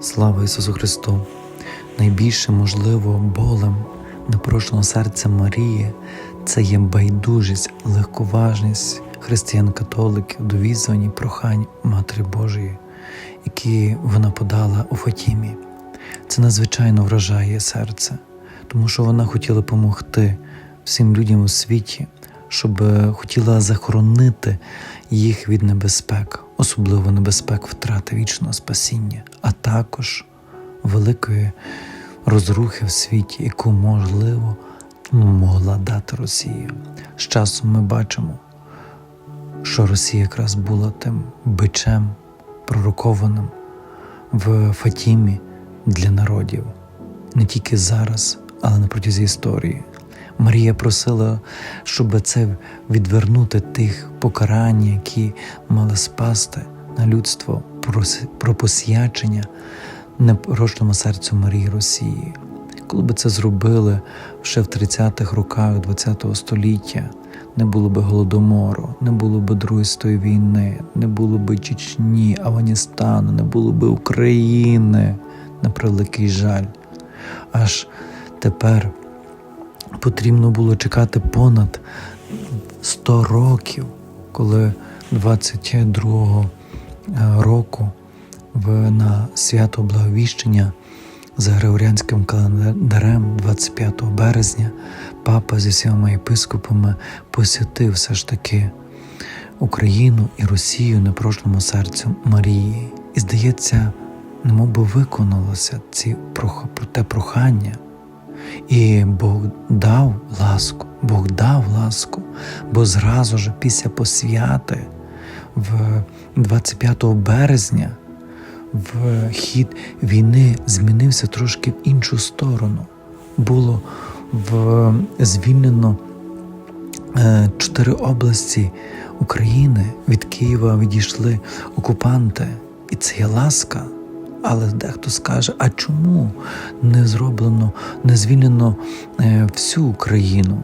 Слава Ісусу Христу! Найбільше можливо болем непрошеного серця Марії це є байдужість, легковажність християн-католиків до відзвані прохань Матері Божої, які вона подала у Фатімі. Це надзвичайно вражає серце, тому що вона хотіла допомогти всім людям у світі, щоб хотіла захоронити їх від небезпек, особливо небезпек втрати вічного спасіння, а також великої розрухи в світі, яку можливо могла дати Росія. З часом ми бачимо, що Росія якраз була тим бичем пророкованим в Фатімі для народів не тільки зараз, але на протязі історії. Марія просила, щоб це відвернути тих покарань, які мали спасти на людство про посвячення непорочному серцю Марії Росії. Коли би це зробили ще в 30-х роках ХХ століття, не було би голодомору, не було би Другої світової війни, не було би Чечні, Афганістану, не було би України, на превеликий жаль. Аж тепер потрібно було чекати понад 100 років, коли 22-го року в, на свято Благовіщення за Григоріанським календарем 25 березня папа зі всіма єпископами посвятив все ж таки Україну і Росію непрошному серцю Марії. І здається, немов би виконалося ці те прохання. І Бог дав ласку, Бог дав ласку, бо зразу ж після посвяти в 25 березня в хід війни змінився трошки в іншу сторону. Було в звільнено е, чотири області України від Києва відійшли окупанти, і це є ласка. Але дехто скаже, а чому не зроблено, не звільнено е, всю Україну?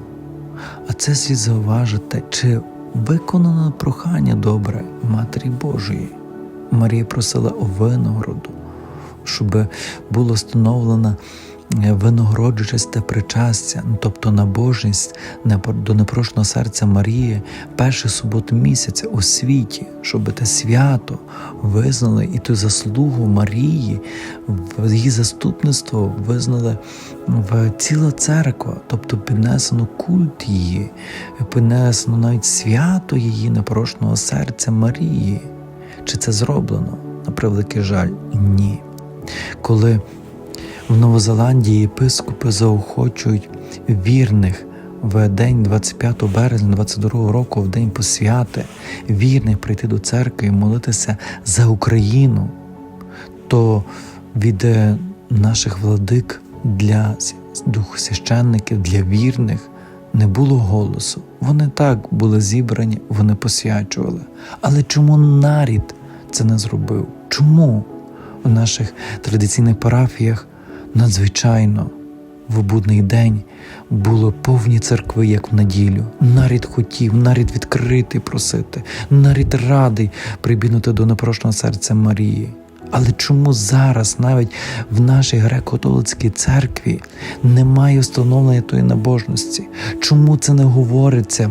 А це слід зауважити, чи виконано прохання добре Матері Божої. Марія просила у винограду, щоб було встановлено винагороджуючись те причастя, ну, тобто набожність до непрошеного серця Марії, першу суботу місяця у світі, щоб те свято визнали і ту заслугу Марії, її заступництво визнали в ціла церква, тобто піднесено культ її, піднесено навіть свято її непрошеного серця Марії. Чи це зроблено? На превеликий жаль, ні. Коли в Новозеландії єпископи заохочують вірних в день 25 березня 22 року, в день посвяти, вірних прийти до церкви і молитися за Україну, то від е, наших владик для духосвященників, для вірних не було голосу. Вони так були зібрані, вони посвячували. Але чому нарід це не зробив? Чому у наших традиційних парафіях надзвичайно в будний день було повні церкви, як в неділю? Нарід хотів, нарід відкритий просити, нарід радий прибігнути до непрошеного серця Марії. Але чому зараз навіть в нашій греко-католицькій церкві немає встановлення тої набожності? Чому це не говориться?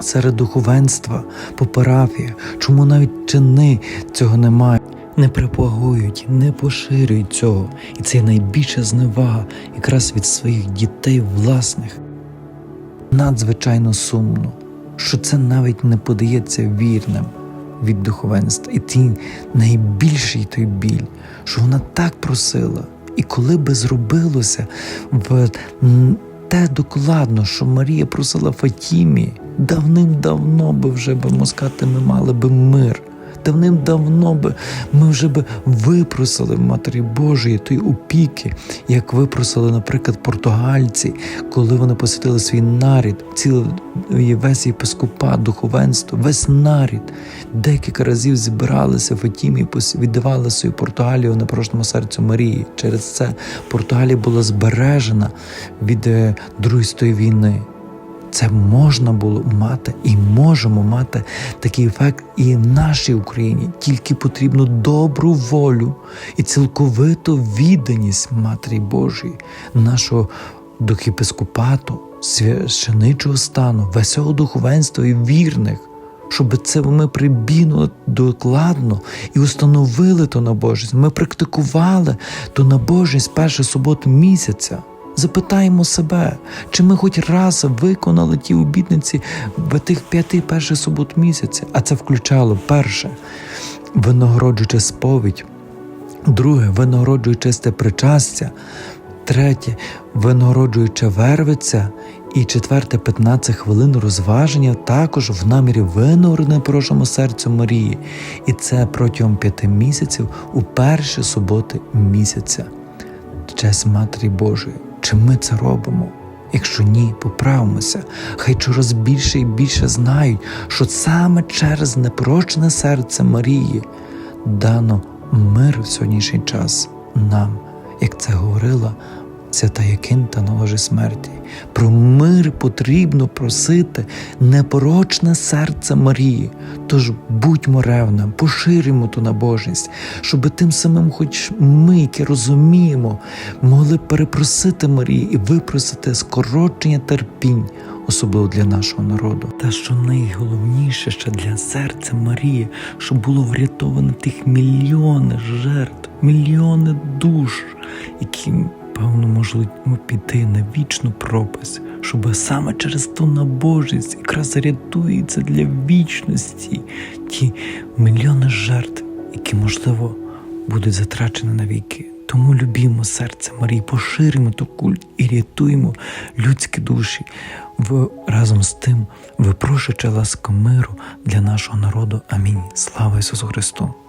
Серед духовенства по парафіях, чому навіть чини цього немає, не пропагують, не поширюють цього, і це найбільша зневага якраз від своїх дітей власних. Надзвичайно сумно, що це навіть не подається вірним від духовенства. І ті найбільший той біль, що вона так просила. І коли би зробилося в те докладно, що Марія просила Фатімі, давним-давно би вже би москати ми мали би мир давним-давно би ми вже би випросили в Матері Божої тої опіки, як випросили, наприклад, португальці, коли вони посвятили свій нарід, цілий весь єпископат, духовенство, весь нарід декілька разів збиралися в Фатімі і віддавали свою Португалію на прошлому серцю Марії. Через це Португалія була збережена від е, Другої війни. Це можна було мати і можемо мати такий ефект і в нашій Україні. Тільки потрібно добру волю і цілковиту відданість Матері Божої, нашого духіпископату, священичого стану, весього духовенства і вірних. Щоб це ми прибігнули докладно і установили ту набожність. Ми практикували ту набожність першу суботу місяця. Запитаємо себе, чи ми хоч раз виконали ті обітниці в тих п'яти перших субот місяця, а це включало перше винагороджуючи сповідь, друге винагороджуючи чисте причастя, третє винагороджуючи вервиця, і четверте 15 хвилин розваження також в намірі винагороди Божому серцю Марії, і це протягом п'яти місяців у перші суботи місяця. Честь Матері Божої. Чи ми це робимо? Якщо ні, поправимося. Хай чораз більше і більше знають, що саме через непрочне серце Марії дано мир в сьогоднішній час нам, як це говорила свята Якинта на ложі смерті. Про мир потрібно просити непорочне серце Марії. Тож будьмо ревним, поширюємо ту набожність, щоб тим самим, хоч ми, які розуміємо, могли перепросити Марії і випросити скорочення терпінь, особливо для нашого народу. Та що найголовніше ще для серця Марії, щоб було врятовано тих мільйони жертв, мільйони душ, які певно, можуть піти на вічну пропасть, щоб саме через ту набожність якраз зарятується для вічності ті мільйони жертв, які, можливо, будуть затрачені навіки. Тому любімо серце Марії, поширимо ту культ і рятуємо людські душі в разом з тим, випрошуючи ласку миру для нашого народу. Амінь. Слава Ісусу Христу!